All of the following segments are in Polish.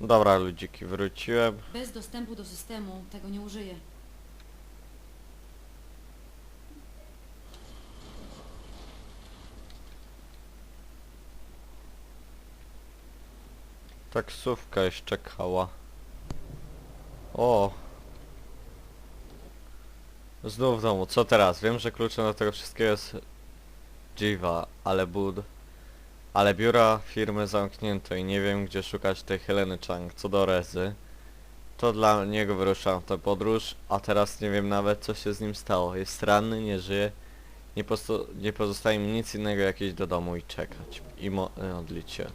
Dobra ludziki, wróciłem. Bez dostępu do systemu tego nie użyję. Taksówka już czekała. O! Znów w domu, co teraz? Wiem, że kluczem do tego wszystkiego jest Jiva, ale bud. Ale biura firmy zamknięto i nie wiem gdzie szukać tej Heleny Chang. Co do Rezy, to dla niego wyruszałem w tę podróż, a teraz nie wiem nawet co się z nim stało. Jest ranny, nie żyje. Nie, nie pozostaje mi nic innego jak iść do domu i czekać. I mo- e, modlić się.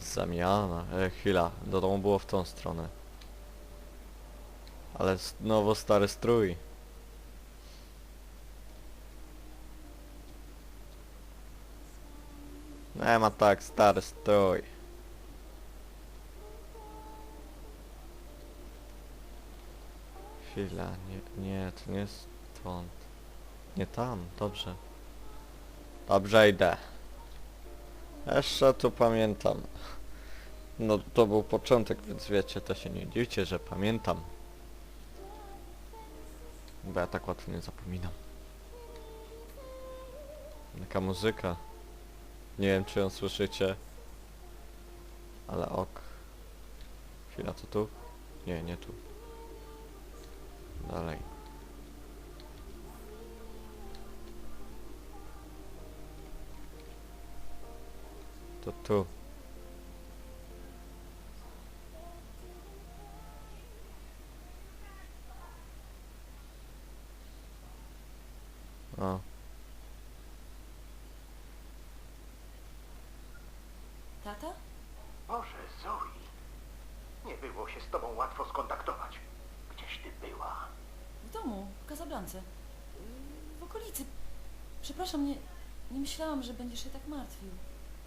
Zamiana. E, chwila, do domu było w tą stronę. Ale znowu stary strój. Nie ma tak, stary strój. Chwila, nie, nie, to nie stąd. Nie tam, dobrze. Dobrze idę. Jeszcze tu pamiętam. No to był początek, więc wiecie, to się nie dziwcie, że pamiętam. Bo ja tak łatwo nie zapominam. Taka muzyka. Nie wiem czy ją słyszycie. Ale ok. Chwila, to tu? Nie, nie tu. Dalej. To tu. O, Tata? Boże, Zoe. Nie było się z tobą łatwo skontaktować. Gdzieś ty była? W domu, w Casablance. Yy, W okolicy. Przepraszam, nie, nie myślałam, że będziesz się tak martwił.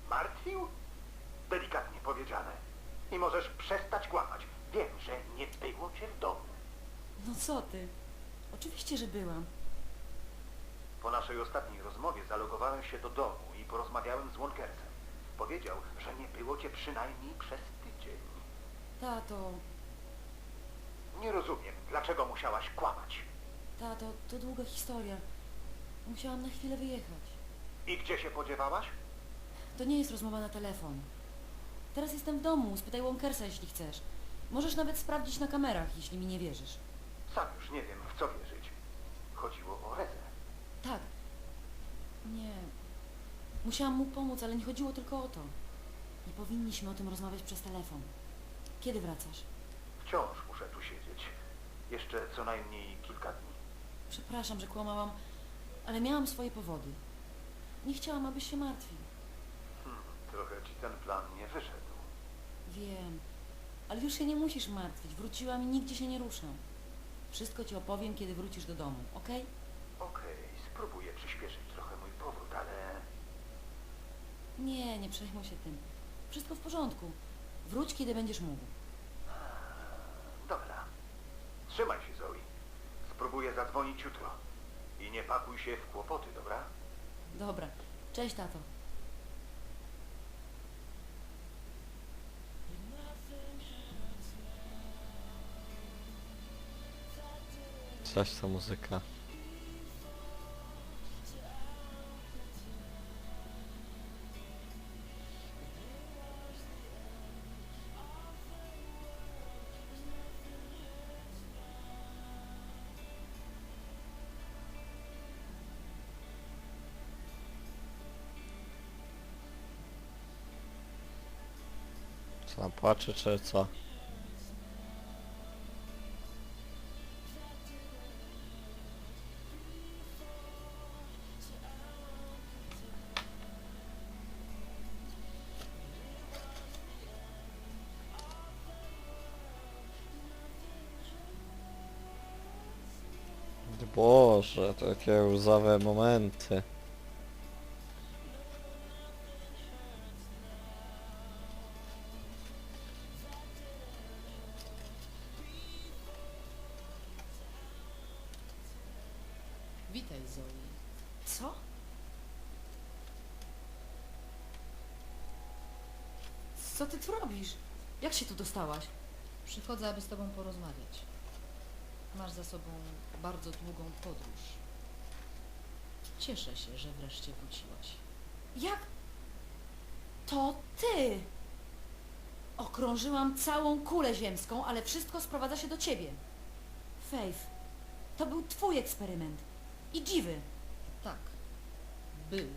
Martwił? Delikatnie powiedziane. I możesz przestać kłamać. Wiem, że nie było cię w domu. No co ty? Oczywiście, że byłam. Po naszej ostatniej rozmowie zalogowałem się do domu i porozmawiałem z Wonkersem. Powiedział, że nie było cię przynajmniej przez. Tato, Nie rozumiem, dlaczego musiałaś kłamać. tato, to długa historia. Musiałam na chwilę wyjechać. I gdzie się podziewałaś? To nie jest rozmowa na telefon. Teraz jestem w domu, spytaj Wonkersa, jeśli chcesz. Możesz nawet sprawdzić na kamerach, jeśli mi nie wierzysz. Sam już nie wiem, w co wierzyć. Chodziło o Rezę. Tak. Nie. Musiałam mu pomóc, ale nie chodziło tylko o to. Nie powinniśmy o tym rozmawiać przez telefon. Kiedy wracasz? Wciąż muszę tu siedzieć. Jeszcze co najmniej kilka dni. Przepraszam, że kłamałam, ale miałam swoje powody. Nie chciałam, abyś się martwił. Hmm, trochę ci ten plan nie wyszedł. Wiem, ale już się nie musisz martwić. Wróciłam i nigdzie się nie ruszę. Wszystko ci opowiem, kiedy wrócisz do domu, okej? Okej, spróbuję przyspieszyć trochę mój powrót, ale... Nie, nie przejmuj się tym. Wszystko w porządku. Wróć, kiedy będziesz mógł. Dobra. Trzymaj się, Zoe. Spróbuję zadzwonić jutro. I nie pakuj się w kłopoty, dobra? Dobra. Cześć, tato. coś ta muzyka. Co tam płacze czy co? Boże, takie łzawe momenty. Jak się tu dostałaś? Przychodzę, aby z tobą porozmawiać. Masz za sobą bardzo długą podróż. Cieszę się, że wreszcie wróciłaś. Jak? To ty! Okrążyłam całą kulę ziemską, ale wszystko sprowadza się do ciebie. Faith, to był twój eksperyment. I dziwy. Tak, był.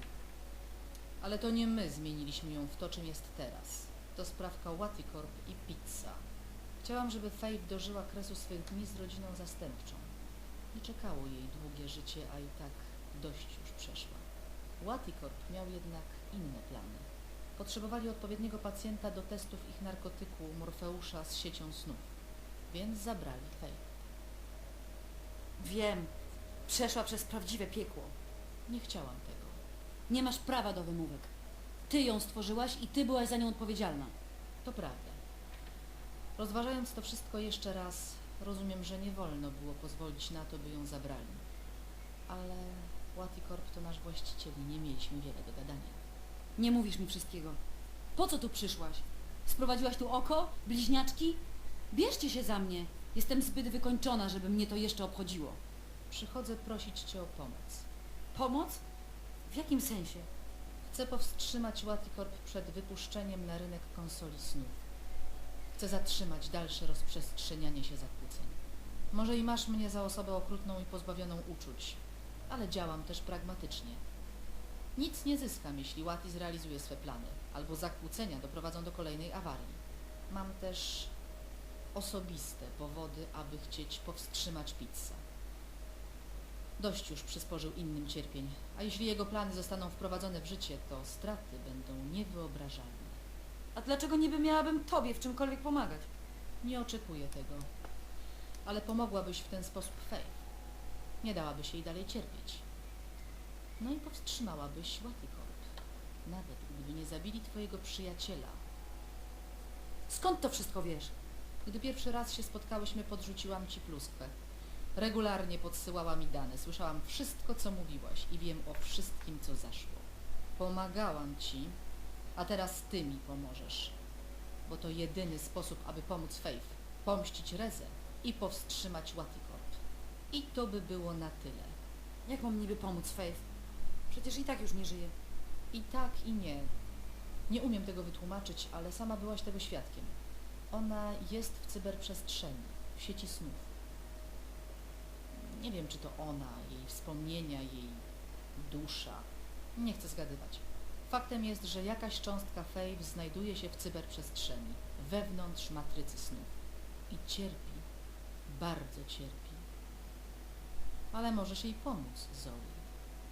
Ale to nie my zmieniliśmy ją w to, czym jest teraz. To sprawka Waticorp i pizza. Chciałam, żeby Faith dożyła kresu swych dni z rodziną zastępczą. Nie czekało jej długie życie, a i tak dość już przeszła. Waticorp miał jednak inne plany. Potrzebowali odpowiedniego pacjenta do testów ich narkotyku Morfeusza z siecią snów, więc zabrali Faith. Wiem, przeszła przez prawdziwe piekło. Nie chciałam tego. Nie masz prawa do wymówek. Ty ją stworzyłaś i ty byłaś za nią odpowiedzialna. To prawda. Rozważając to wszystko jeszcze raz, rozumiem, że nie wolno było pozwolić na to, by ją zabrali. Ale Waticorp to nasz właściciel i nie mieliśmy wiele do gadania. Nie mówisz mi wszystkiego. Po co tu przyszłaś? Sprowadziłaś tu oko? Bliźniaczki? Bierzcie się za mnie. Jestem zbyt wykończona, żeby mnie to jeszcze obchodziło. Przychodzę prosić Cię o pomoc. Pomoc? W jakim sensie? Chcę powstrzymać Waticorp przed wypuszczeniem na rynek konsoli snów. Chcę zatrzymać dalsze rozprzestrzenianie się zakłóceń. Może i masz mnie za osobę okrutną i pozbawioną uczuć, ale działam też pragmatycznie. Nic nie zyskam, jeśli Wati zrealizuje swe plany, albo zakłócenia doprowadzą do kolejnej awarii. Mam też osobiste powody, aby chcieć powstrzymać pizzę. Dość już przysporzył innym cierpień, a jeśli jego plany zostaną wprowadzone w życie, to straty będą niewyobrażalne. A dlaczego niby miałabym tobie w czymkolwiek pomagać? Nie oczekuję tego, ale pomogłabyś w ten sposób Faith. Nie dałabyś jej dalej cierpieć. No i powstrzymałabyś Waticorp, nawet gdyby nie zabili twojego przyjaciela. Skąd to wszystko wiesz? Gdy pierwszy raz się spotkałyśmy, podrzuciłam ci pluskwę. Regularnie podsyłała mi dane, słyszałam wszystko, co mówiłaś i wiem o wszystkim, co zaszło. Pomagałam ci, a teraz ty mi pomożesz. Bo to jedyny sposób, aby pomóc Faith, pomścić Rezę i powstrzymać Waticorp. I to by było na tyle. Jak mam niby pomóc Faith? Przecież i tak już nie żyje. I tak, i nie. Nie umiem tego wytłumaczyć, ale sama byłaś tego świadkiem. Ona jest w cyberprzestrzeni, w sieci snów. Nie wiem, czy to ona, jej wspomnienia, jej dusza. Nie chcę zgadywać. Faktem jest, że jakaś cząstka Faith znajduje się w cyberprzestrzeni, wewnątrz matrycy snów. I cierpi, bardzo cierpi. Ale możesz jej pomóc, Zoe.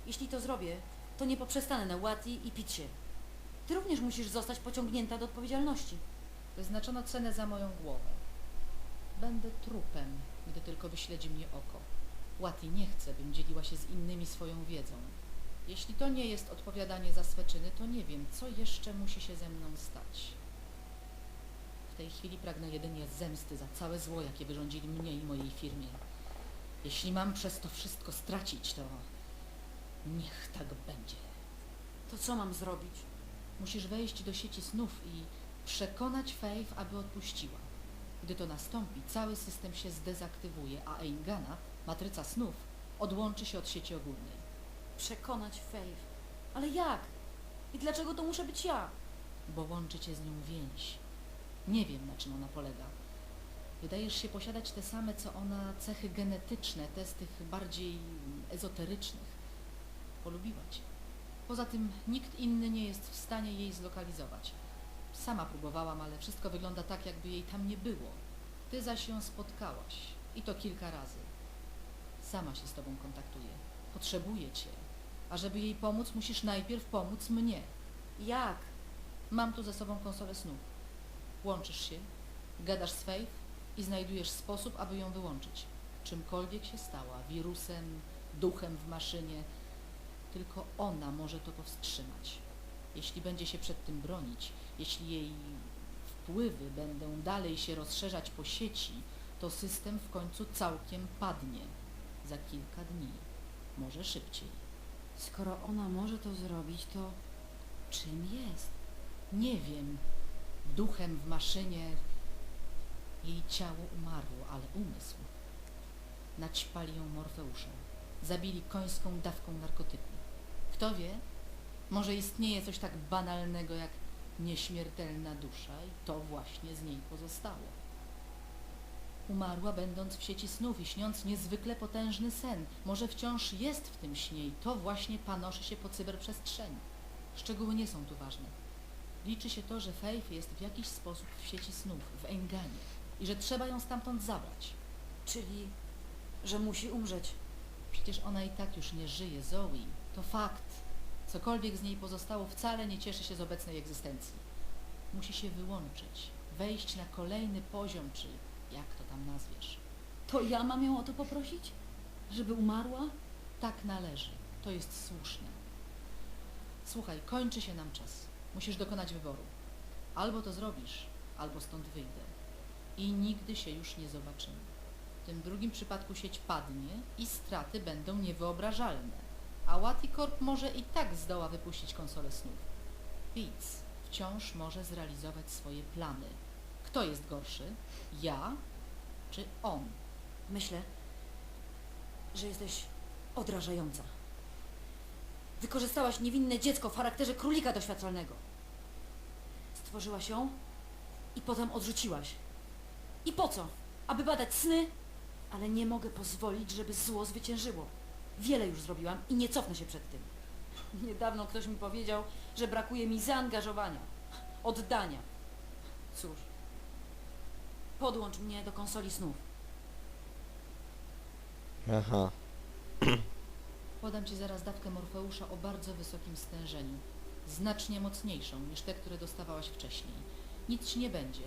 Jeśli to zrobię, to nie poprzestanę na Łati i pić się. Ty również musisz zostać pociągnięta do odpowiedzialności. Wyznaczono cenę za moją głowę. Będę trupem, gdy tylko wyśledzi mnie oko. Łati nie chce, bym dzieliła się z innymi swoją wiedzą. Jeśli to nie jest odpowiadanie za swe czyny, to nie wiem, co jeszcze musi się ze mną stać. W tej chwili pragnę jedynie zemsty za całe zło, jakie wyrządzili mnie i mojej firmie. Jeśli mam przez to wszystko stracić, to niech tak będzie. To co mam zrobić? Musisz wejść do sieci snów i przekonać Faith, aby odpuściła. Gdy to nastąpi, cały system się zdezaktywuje, a Eingana, matryca snów, odłączy się od sieci ogólnej. Przekonać Faith. Ale jak? I dlaczego to muszę być ja? bo łączy cię z nią więź. Nie wiem, na czym ona polega. Wydajesz się posiadać te same, co ona, cechy genetyczne, te z tych bardziej ezoterycznych. Polubiła cię. Poza tym nikt inny nie jest w stanie jej zlokalizować. Sama próbowałam, ale wszystko wygląda tak, jakby jej tam nie było. Ty zaś ją spotkałaś. I to kilka razy. Sama się z tobą kontaktuje. Potrzebuje cię. A żeby jej pomóc, musisz najpierw pomóc mnie. Jak? Mam tu ze sobą konsolę snów. Łączysz się, gadasz z Faith i znajdujesz sposób, aby ją wyłączyć. Czymkolwiek się stała, wirusem, duchem w maszynie, tylko ona może to powstrzymać. Jeśli będzie się przed tym bronić, jeśli jej wpływy będą dalej się rozszerzać po sieci, to system w końcu całkiem padnie. Za kilka dni, może szybciej. Skoro ona może to zrobić, to czym jest? Nie wiem. Duchem w maszynie, Jej ciało umarło, ale umysł. Naćpali ją morfeuszem. Zabili końską dawką narkotyku. Kto wie, może istnieje coś tak banalnego jak nieśmiertelna dusza i to właśnie z niej pozostało. Umarła będąc w sieci snów i śniąc niezwykle potężny sen. Może wciąż jest w tym śnie i to właśnie panoszy się po cyberprzestrzeni. Szczegóły nie są tu ważne. Liczy się to, że Faith jest w jakiś sposób w sieci snów, w Enganie i że trzeba ją stamtąd zabrać. Czyli, że musi umrzeć. Przecież ona i tak już nie żyje, Zoe. To fakt. Cokolwiek z niej pozostało wcale nie cieszy się z obecnej egzystencji. Musi się wyłączyć, wejść na kolejny poziom, czy jak to tam nazwiesz. To ja mam ją o to poprosić? Żeby umarła? Tak należy. To jest słuszne. Słuchaj, kończy się nam czas. Musisz dokonać wyboru. Albo to zrobisz, albo stąd wyjdę. I nigdy się już nie zobaczymy. W tym drugim przypadku sieć padnie i straty będą niewyobrażalne. A Waticorp może i tak zdoła wypuścić konsolę snów. Beats wciąż może zrealizować swoje plany. Kto jest gorszy? Ja czy on? Myślę, że jesteś odrażająca. Wykorzystałaś niewinne dziecko w charakterze królika doświadczalnego. Stworzyłaś ją i potem odrzuciłaś. I po co? Aby badać sny? Ale nie mogę pozwolić, żeby zło zwyciężyło. Wiele już zrobiłam i nie cofnę się przed tym. Niedawno ktoś mi powiedział, że brakuje mi zaangażowania, oddania. Cóż, podłącz mnie do konsoli snów. Aha. Podam Ci zaraz dawkę Morfeusza o bardzo wysokim stężeniu. Znacznie mocniejszą niż te, które dostawałaś wcześniej. Nic Ci nie będzie,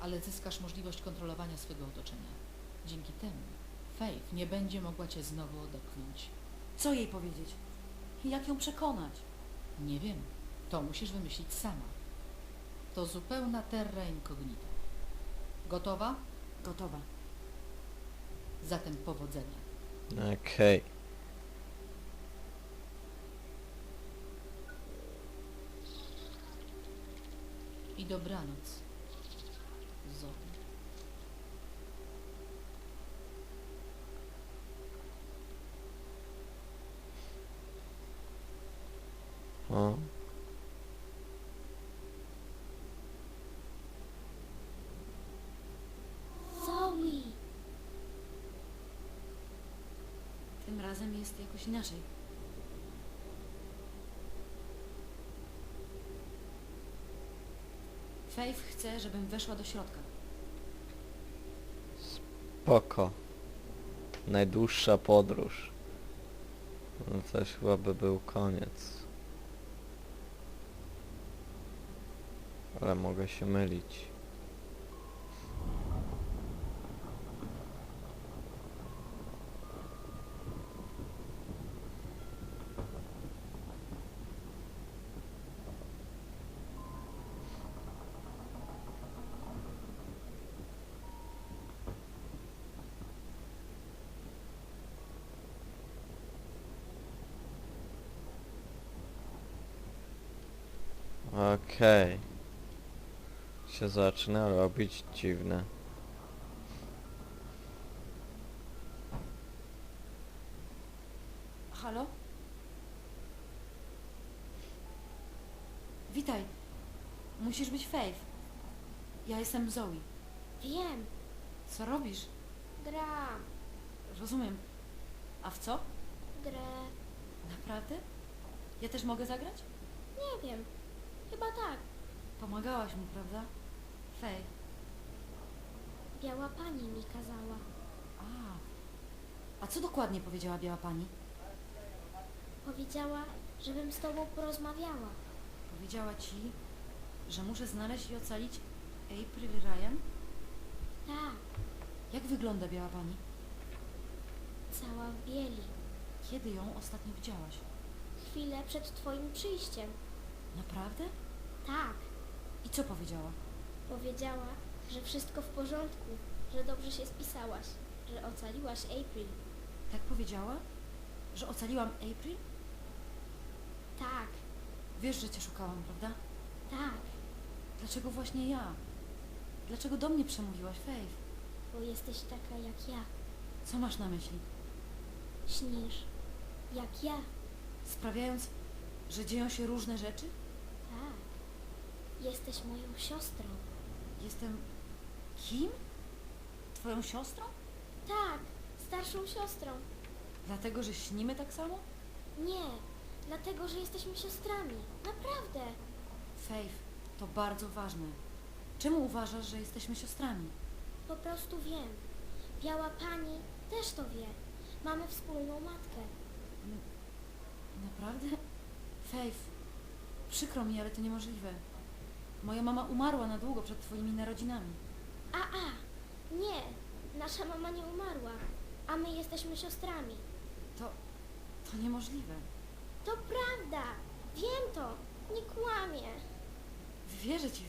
ale zyskasz możliwość kontrolowania swego otoczenia. Dzięki temu Faith nie będzie mogła Cię znowu odepchnąć. Co jej powiedzieć? Jak ją przekonać? Nie wiem, to musisz wymyślić sama. To zupełna terra incognita. Gotowa? Gotowa. Zatem powodzenia. Okej. I dobranoc. Zoe. O. Zoe! Tym razem jest jakoś inaczej. Faith chce, żebym weszła do środka. Spoko. Najdłuższa podróż. No coś chyba by był koniec. Ale mogę się mylić. Okej. Się zaczyna robić dziwne. Halo? Witaj. Musisz być Faith. Ja jestem Zoe. Wiem, Co robisz? gram, Rozumiem. A w co? grę, Naprawdę? Ja też mogę zagrać? nie wiem, chyba tak. Pomagałaś mi, prawda? Faith. Biała pani mi kazała. A. A co dokładnie powiedziała biała pani? Powiedziała, żebym z tobą porozmawiała. Powiedziała ci, że muszę znaleźć i ocalić April Ryan? Tak, Jak wygląda biała pani? cała w bieli. Kiedy ją ostatnio widziałaś? Chwilę przed twoim przyjściem. Naprawdę? Tak, I co powiedziała? powiedziała, że wszystko w porządku, że dobrze się spisałaś, że ocaliłaś April. Tak powiedziała? Że ocaliłam April? Tak, Wiesz, że cię szukałam, prawda? tak, Dlaczego właśnie ja? Dlaczego do mnie przemówiłaś, Faith? Bo jesteś taka jak ja. Co masz na myśli? Śnisz. Jak ja. Sprawiając, że dzieją się różne rzeczy? Tak. Jesteś moją siostrą. Jestem... kim? Twoją siostrą? Tak, starszą siostrą. Dlatego, że śnimy tak samo? Nie, dlatego, że jesteśmy siostrami. Naprawdę. Faith, to bardzo ważne. Czemu uważasz, że jesteśmy siostrami? Po prostu wiem. Biała pani też to wie. Mamy wspólną matkę. Naprawdę? Faith, przykro mi, ale to niemożliwe. Moja mama umarła na długo przed twoimi narodzinami. A, a, nie. Nasza mama nie umarła, a my jesteśmy siostrami. To... to niemożliwe. To prawda. Wiem to. Nie kłamie. Wierzę ci,